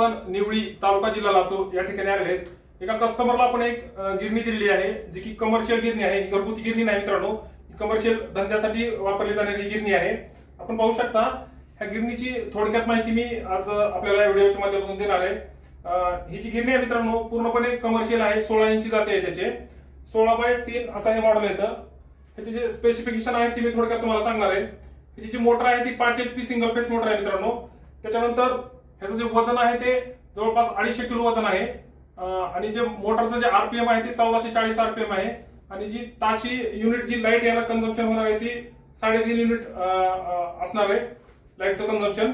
आपण निवळी तालुका जिल्हा लातूर या ठिकाणी आलेले आहेत. एका कस्टमरला आपण एक गिरणी दिलेली आहे जी की कमर्शियल गिरणी आहे. ही घरगुती गिरणी नाही मित्रांनो. कमर्शियल धंद्यासाठी वापरली जाणारी गिरणी आहे. आपण पाहू शकता ह्या गिरणीची थोडक्यात माहिती मी आज आपल्याला व्हिडिओच्या माध्यमातून देणार आहे. ही जी गिरणी आहे मित्रांनो पूर्णपणे कमर्शियल आहे. सोळा इंची जाते आहे त्याचे. सोळा बाय तीन असं हे मॉडेल येतं. ह्याचे जे स्पेसिफिकेशन आहे ते मी थोडक्यात तुम्हाला सांगणार आहे. ह्याची जी मोटर आहे ती पाच H P single phase motor आहे मित्रांनो. त्याच्यानंतर ह्याचं जे वजन आहे ते जवळपास अडीचशे किलो वजन आहे. आणि जे मोटरचं जे आरपीएम आहे ते चौदाशे चाळीस आरपीएम आहे. आणि जी ताशी युनिट जी लाइट याला कन्झम्पशन होणार आहे ती साडेतीन युनिट असणार आहे. लाईटचं कन्झम्पशन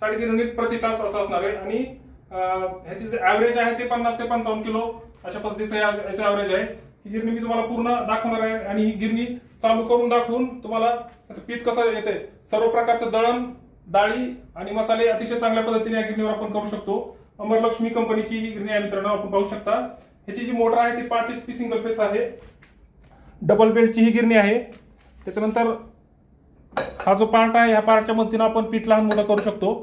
साडेतीन युनिट प्रति तास असं असणार आहे. आणि ह्याचे ह्याची जे ऍव्हरेज आहे ते पन्नास ते पंचावन्न किलो अशा पद्धतीचं याचं ऍव्हरेज आहे. ही गिरणी मी तुम्हाला पूर्ण दाखवणार आहे. आणि ही गिरणी चालू करून दाखवून तुम्हाला त्याचं पीठ कसं येते सर्व प्रकारचं दळण डाळी आणि मसाले अतिशय चांगल्या पद्धतीने या गिरणीवर आपण करू शकतो. अमरलक्ष्मी कंपनीची ही गिरणी आहे मित्रांनो आपण पाहू शकता. ह्याची जी मोटर आहे ती पाच एच पी सिंगल फेस आहे. डबल बेल्टची ही गिरणी आहे. त्याच्यानंतर हा जो पार्ट आहे ह्या पार्टच्या मदतीनं आपण पीठ लहान मोठं करू शकतो.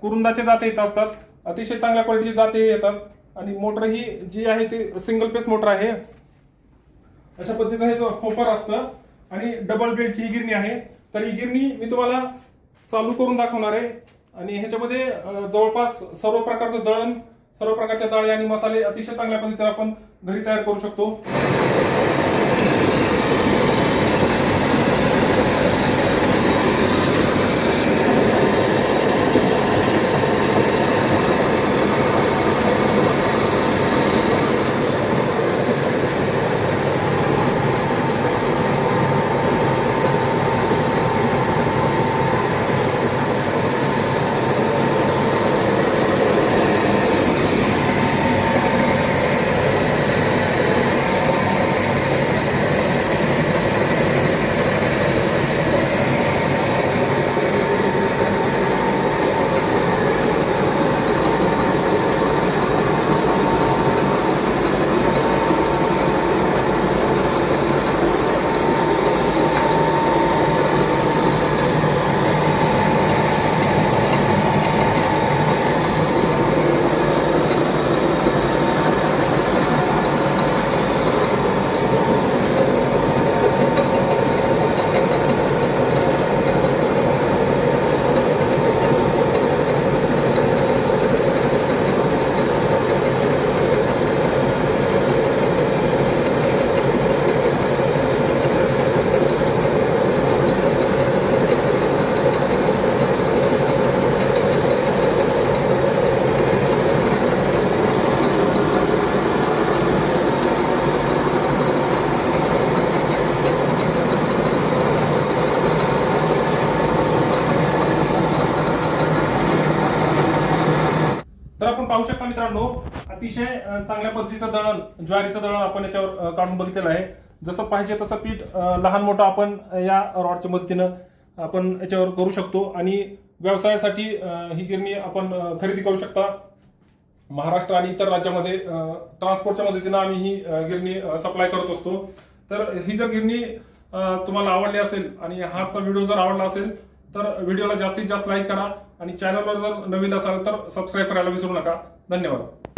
कुरुंदाचे जाते येत असतात. अतिशय चांगल्या क्वालिटीचे जाते येतात. आणि मोटर ही जी आहे ती सिंगल पेस मोटर आहे. अशा पद्धतीचं हे जो कोपर असतं आणि डबल बेल्टची ही गिरणी आहे. तर ही गिरणी मी तुम्हाला चालू करून दाखवणार आहे. आणि ह्याच्यामध्ये जवळपास सर्व प्रकारचं दळण सर्व प्रकारच्या डाळी आणि मसाले अतिशय चांगल्या पद्धतीने आपण घरी तयार करू शकतो. आपण पाहू शकता मित्रांनो अतिशय चांगल्या पद्धतीचं दळण ज्वारीचं दळण आपण याच्यावर काढून बघितलेलं आहे. जसं पाहिजे तसं पीठ लहान मोठं आपण या रॉडच्या मदतीनं आपण याच्यावर करू शकतो. आणि व्यवसायासाठी ही गिरणी आपण खरेदी करू शकता. महाराष्ट्र आणि इतर राज्यामध्ये ट्रान्सपोर्टच्या मदतीनं आम्ही ही गिरणी सप्लाय करत असतो. तर ही जर गिरणी तुम्हाला आवडली असेल आणि हाचा व्हिडिओ जर आवडला असेल तर व्हिडिओला जास्तीत जास्त लाईक करा. आणि चॅनलवर जर नवीन असाल तर सबस्क्राईब करायला विसरू नका. धन्यवाद.